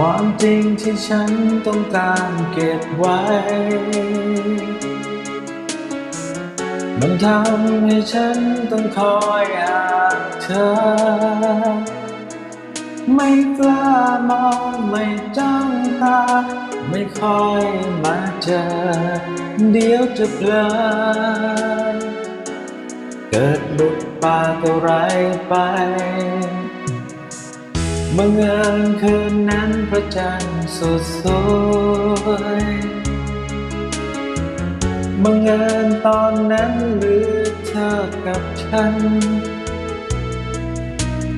ความจริงที่ฉันต้องการเก็บไว้ มันทำให้ฉันต้องคอยหาเธอ ไม่กล้ามองไม่จ้องตา ไม่ค่อยมาเจอ เดี๋ยวจะเพลินเกิดหลุดปากอะไรไป เมื่อเงินคืนนั้นพระจันทร์สดสวยเมื่อเงินตอนนั้นเหลือเธอกับฉัน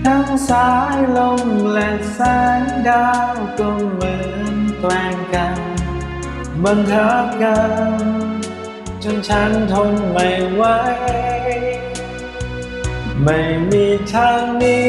ทั้งสายลมและแสงดาวก็เหมือนแกล้งกันบังคับกันจนฉันทนไม่ไหวไม่มีทางนี้